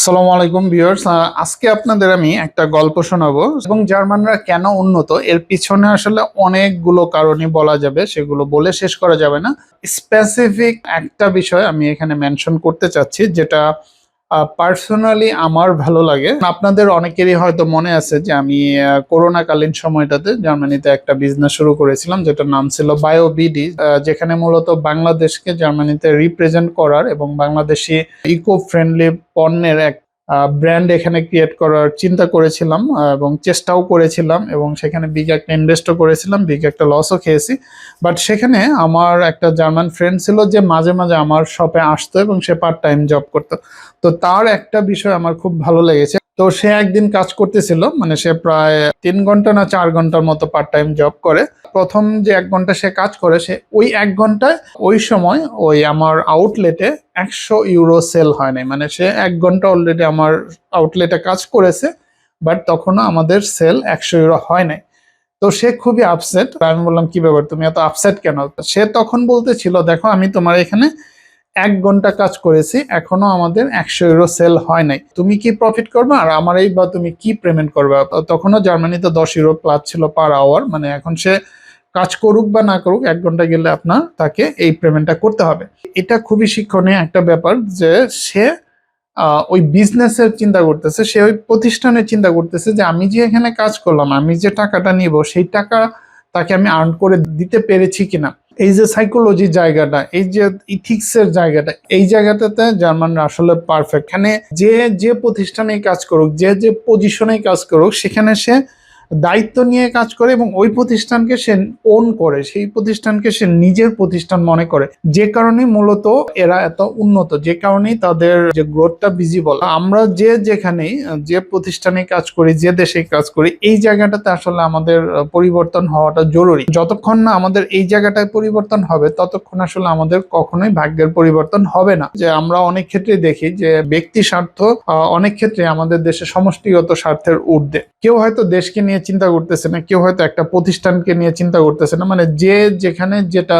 আসসালামু আলাইকুম ভিউয়ার্স। আজকে আপনাদের আমি একটা গল্প শোনাবো। এবং জার্মানরা কেন উন্নত? এর পিছনে আসলে অনেকগুলো কারণই বলা যাবে, সেগুলো বলে শেষ করা যাবে না। স্পেসিফিক একটা বিষয় আমি এখানে মেনশন করতে চাচ্ছি, যেটা পার্সোনালি আমার ভালো লাগে। আপনাদের অনেকেরই হয়তো মনে আছে যে আমি করোনা করোনাকালীন সময়টাতে জার্মানিতে একটা বিজনেস শুরু করেছিলাম, যেটার নাম ছিল বায়োবিডি যেখানে মূলত বাংলাদেশকে জার্মানিতে রিপ্রেজেন্ট করার এবং বাংলাদেশি ইকো ফ্রেন্ডলি পণ্যের এক ব্র্যান্ড এখানে ক্রিয়েট করার চিন্তা করেছিলাম এবং চেষ্টাও করেছিলাম, এবং সেখানে বিগ একটা ইনভেস্টও করেছিলাম বিগ একটা লসও খেয়েছি। বাট সেখানে আমার একটা জার্মান ফ্রেন্ড ছিল যে মাঝে মাঝে আমার শপে আসতো এবং সে পার্ট টাইম জব করতো। তো তার একটা বিষয় আমার খুব ভালো লেগেছে। তো সে একদিন কাজ করতেছিল মানে সে প্রায় তিন ঘণ্টা না চার ঘণ্টার মতো পার্ট টাইম জব করে। প্রথম যে এক ঘণ্টা সে কাজ করে, সে ওই এক ঘন্টায় ওই সময় ওই আমার আউটলেটে একশো ইউরো সেল হয় নাই। মানে সে এক ঘণ্টা অলরেডি আমার আউটলেটে কাজ করেছে বাট তখনও আমাদের সেল একশো ইউরো হয় নাই। তো সে খুবই আপসেট আমি বললাম, কি ব্যাপার? তুমি এত আপসেট কেন? সে তখন বলতেছিল, দেখো, আমি তোমার এখানে এক ঘণ্টা কাজ করেছি, এখনও আমাদের একশো ইউরো সেল হয় নাই। তুমি কি প্রফিট করবে? আর আমার এই বা তুমি কি পেমেন্ট করবে? তখনও জার্মানিতে দশ ইউরো প্লাস ছিল পার আওয়ার মানে এখন সে কাজ করুক বা না করুক, এক ঘণ্টা গেলে আপনার তাকে এই পেমেন্টটা করতে হবে। এটা খুবই শিক্ষণীয় একটা ব্যাপার যে সে ওই বিজনেসের চিন্তা করতেছে, সে ওই প্রতিষ্ঠানের চিন্তা করতেছে যে আমি যে এখানে কাজ করলাম, আমি যে টাকাটা নিব, সেই টাকা তাকে আমি আর্ন করে দিতে পেরেছি কিনা। এই যে সাইকোলজি জায়গাটা, এই যে ইথিক্স এর জায়গাটা, এই জায়গাটাতে জার্মানরা আসলে পারফেক্ট এখানে যে যে প্রতিষ্ঠানে কাজ করুক, যে যে পজিশনে কাজ করুক, সেখানে সে দায়িত্ব নিয়ে কাজ করে এবং ওই প্রতিষ্ঠানকে সে ওন করে, সেই প্রতিষ্ঠানকে সে নিজের প্রতিষ্ঠান মনে করে। যে কারণে মূলত এরা এত উন্নত, যে কারণেই তাদের যে গ্রোথটা ভিজিবল আমরা যে যেখানেই, যে প্রতিষ্ঠানে কাজ করি, যে দেশে কাজ করি, এই জায়গাটাতে আসলে আমাদের পরিবর্তন হওয়াটা জরুরি। যতক্ষণ না আমাদের এই জায়গাটায় পরিবর্তন হবে, ততক্ষণ আসলে আমাদের কখনোই ভাগ্যের পরিবর্তন হবে না। যে আমরা অনেক ক্ষেত্রে দেখি যে ব্যক্তি স্বার্থ অনেক ক্ষেত্রে আমাদের দেশে সমষ্টিগত স্বার্থের ঊর্ধ্বে। কেউ হয়তো দেশকে নিয়ে চিন্তা করতেছে না, কেউ হয়তো একটা প্রতিষ্ঠানকে নিয়ে চিন্তা করতেছে না মানে যে যেখানে যেটা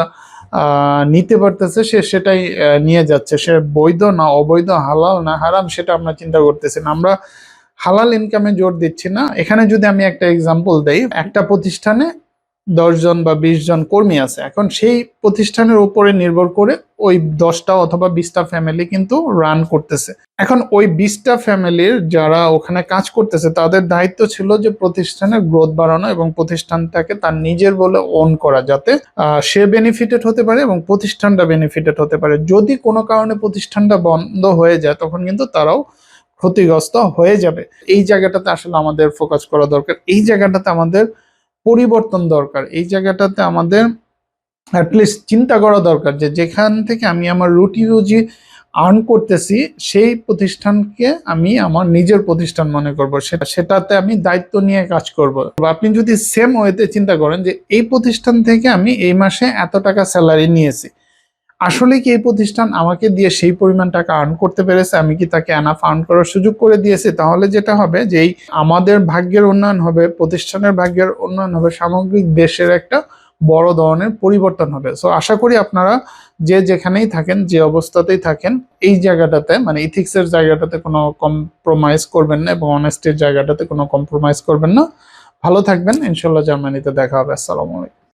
নিতে পারতেছে সে সেটাই নিয়ে যাচ্ছে। সে বৈধ না অবৈধ, হালাল না হারাম সেটা আমরা চিন্তা করতেছি না। আমরা হালাল ইনকামে জোর দিচ্ছি না। এখানে যদি আমি একটা এক্সাম্পল দেই, একটা প্রতিষ্ঠানে দশজন বা বিশ জন কর্মী আছে। এখন সেই প্রতিষ্ঠানের উপরে নির্ভর করে ওই দশটা অথবা বিশটা ফ্যামিলি কিন্তু রান করতেছে। এখন ওই বিশটা ফ্যামিলির যারা ওখানে কাজ করতেছে, তাদের দায়িত্ব ছিল যে প্রতিষ্ঠানের গ্রোথ বাড়ানো এবং প্রতিষ্ঠানটাকে তার নিজের বলে অন করা যাতে সে বেনিফিটেড হতে পারে এবং প্রতিষ্ঠানটা বেনিফিটেড হতে পারে। যদি কোনো কারণে প্রতিষ্ঠানটা বন্ধ হয়ে যায়, তখন কিন্তু তারাও ক্ষতিগ্রস্ত হয়ে যাবে। এই জায়গাটাতে আসলে আমাদের ফোকাস করা দরকার। এই জায়গাটাতে আমাদের পরিবর্তন দরকার। এই জায়গাটাতে আমাদের অ্যাটলিস্ট চিন্তা করা দরকার যে যেখান থেকে আমি আমার রুটি রুজি আর্ন করতেছি, সেই প্রতিষ্ঠানকে আমি আমার নিজের প্রতিষ্ঠান মনে করব। সেটা, সেটাতে আমি দায়িত্ব নিয়ে কাজ করব। আপনি যদি সেম ওয়েতে চিন্তা করেন যে এই প্রতিষ্ঠান থেকে আমি এই মাসে এত টাকা স্যালারি নিয়েছি আসলে কি এই প্রতিষ্ঠান আমাকে দিয়ে সেই পরিমাণ টাকা আর্ন করতে পেরেছে? আমি কি তাকে এনাফ আর্ন করার সুযোগ করে দিয়েছি? তাহলে যেটা হবে যে আমাদের ভাগ্যের উন্নয়ন হবে, প্রতিষ্ঠানের ভাগ্যের উন্নয়ন হবে, সামগ্রিক দেশের একটা বড় ধরনের পরিবর্তন হবে। সো আশা করি আপনারা যে যেখানেই থাকেন, যে অবস্থাতেই থাকেন, এই জায়গাটাতে মানে ইথিক্সের জায়গাটাতে কোনো কম্প্রোমাইজ করবেন না এবং অনেস্টির জায়গাটাতে কোনো কম্প্রোমাইজ করবেন না। ভালো থাকবেন। ইনশাল্লাহ জার্মানিতে দেখা হবে। আসসালামু আলাইকুম।